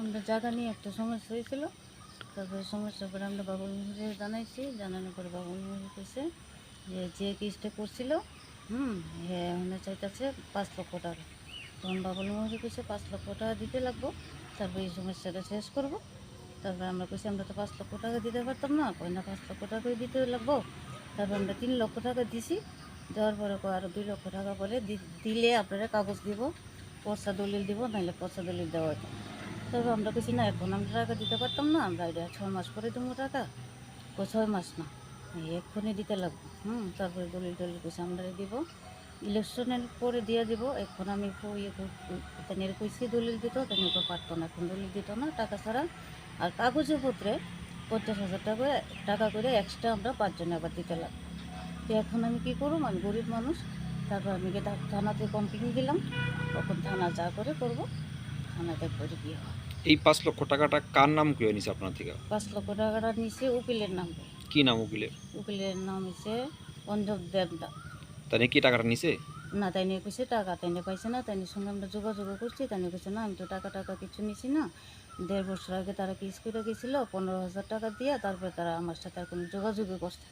আমরা জায়গা নিয়ে একটা সমস্যা হয়েছিল। তারপরে সমস্যার পরে আমরা বাবুল মুহুরে জানাইছি, জানানোর পরে বাবুল মুহুর যে যে কেসটা করছিল, হুম হ্যাঁ ওখানে চাইতেছে পাঁচ লক্ষ টাকা। তখন বাবুল মুহুরে কেছে পাঁচ লক্ষ টাকা দিতে লাগবো, তারপরে এই সমস্যাটা শেষ করব। তারপরে আমরা কইছি, আমরা তো পাঁচ লক্ষ টাকা দিতে পারতাম না, কই না পাঁচ লক্ষ টাকাই দিতে লাগবো? তারপর আমরা তিন লক্ষ টাকা দিছি, দেওয়ার পরে আরও দুই লক্ষ টাকা পরে দিলে আপনারা কাগজ দিব পয়সা দলিল দিব নাহলে পয়সা দলিল দেওয়া হবে তবে আমরা কিছু না, এখন আমরা টাকা দিতে পারতাম না, আমরা এটা ছয় মাস পরে দেবো টাকা। ও ছয় মাস না এক্ষুনি দিতে লাগবে। হুম, তারপরে দলিল টলিল কিছু আমরা দিব। ইলেকশনের পরে দিয়ে দিব, এখন আমি ইয়ে কইছি দলিল দিত তাদের তো পারতো না, এখন দলিল দিত না, টাকা ছাড়া। আর কাগজে পত্রে পঞ্চাশ হাজার টাকা টাকা করে এক্সট্রা আমরা পাঁচজনে আবার দিতে লাগবে। তো এখন আমি কী করব আমি গরিব মানুষ, তারপর আমি থানাতে কমপ্লেন দিলাম। তখন থানা যা করে করব। থানাতে করে দিয়ে এই পাঁচ লক্ষ টাকাটা কার নাম কেউ নিছে আপনার থেকে? পাঁচ লক্ষ টাকাটা নিচে উকিলের নাম। কি নাম উকিলের? উকিলের নাম হচ্ছে অঞ্জব দেবদা। তাই কি টাকাটা নিছে? না তাই নিয়ে কইছে টাকা তাই নিয়ে পাইছে না তাই নিয়ে সঙ্গে আমরা যোগাযোগ করছি তাই নিয়ে কইছে না আমি তো টাকা টাকা কিছু নিছি না। দেড় বছর আগে তারা কিস করে গেছিল পনেরো হাজার টাকা দিয়ে তারপরে তারা আমার সাথে আর কোনো যোগাযোগই করছে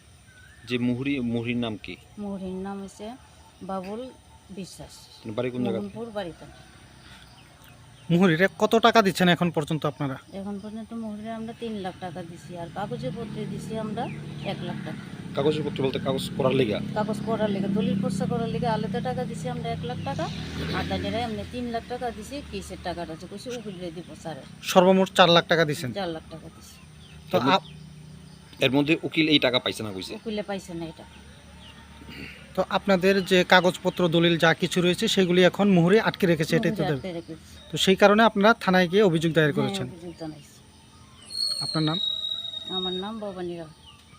যে মুহুরি মুহুরির নাম কি? মুহুরির নাম হচ্ছে বাবুল বিশ্বাস। বাড়ি কোন জায়গা বাড়িতে। মুহুরিরে কত টাকা দিচ্ছেন এখন পর্যন্ত আপনারা? এখন পর্যন্ত মুহুরিরে আমরা তিন লাখ টাকা দিছি আর কাগজে পত্রে দিছি আমরা এক লাখ টাকা। কাগজপত্র বলতে কাগজ করার লেগা? কাগজ করার লেগে দলিল পয়সা করার লেগে আলাদা টাকা দিছি আমরা এক লাখ টাকা আর তাদের এমনি তিন লাখ টাকা দিছি কিসের টাকাটা আছে কইছি উকিলে দিব স্যারের সর্বমোট চার লাখ টাকা দিচ্ছেন চার লাখ টাকা দিছি। তো আপ- এর মধ্যে উকিল এই টাকা পাইছে না কইছে? উকিলে পাইছে না এটা তো আপনাদের যে কাগজপত্র দলিল যা কিছু রয়েছে সেগুলি এখন মুহুরে আটকে রেখেছে এটাই তো দাবি। তো সেই কারণে আপনারা থানায় গিয়ে অভিযোগ দায়ের হ্যাঁ, করেছেন অভিযোগ জানাইছি। আপনার নাম আমার নাম ভবানী রাও